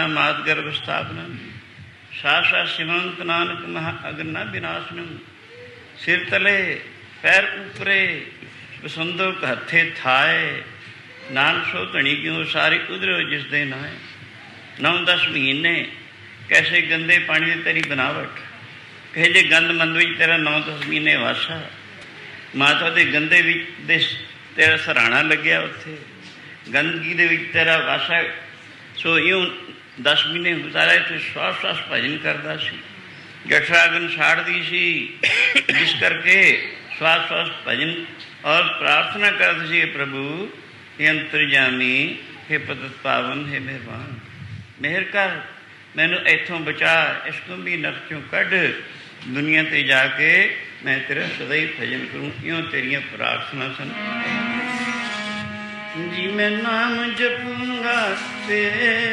ਨਾ ਮਾਤ ਗਰਭ ਸਥਾਪਨਾ ਸਾਸਾ ਸਿਮੰਤ ਨਾਨਕ ਮਹਾ ਅਗਨਾ ਵਿਨਾਸ਼ਨੰ ਸਿਰ ਤਲੇ ਪੈਰ ਉਪਰੇ ਬਸੰਦੋ ਹੱਥੇ ਥਾਏ ਨਾਨਕ ਸੋ ਧਣੀ ਕਿਉ ਸਾਰੀ ਉਧਰੋ ਜਿਸ ਦੇ ਨਾਏ ਨੌ ਦਸ ਮਹੀਨੇ ਕੈਸੇ ਗੰਦੇ ਪਾਣੀ ਦੀ ਤੇਰੀ ਬਨਾਵਟ ਕਹੇ ਜੇ ਗੰਦ ਮੰਦ ਵਿੱਚ ਤੇਰਾ ਨੌ ਦਸ ਮਹੀਨੇ ਵਾਸਾ ਮਾਤਾ ਦੇ ਗੰਦੇ ਵਿੱਚ ਦੇ ਤੇਰਾ ਸਰਾਣਾ ਲੱਗਿਆ ਉੱਥੇ ਗੰਦਗੀ ਦੇ ਵਿੱਚ ਤੇਰਾ ਵਾਸਾ ਸੋ ਇਉਂ दस महीने गुजारा इतने श्वास श्वास भजन करता છે जठरागन साड़ती सी, जिस करके श्वास श्वास भजन और प्रार्थना करते सी, प्रभु हे अंतरजामी हे पतत पावन, हे मेहरबान। मेहर कर मैं इतों बचा इस इसको भी नक्शों कढ़। दुनिया ते जाके मैं तेरा सदा भजन करूँ यूँ तेरिया प्रार्थना सन। जी मैं नाम जपूँगा, तेरे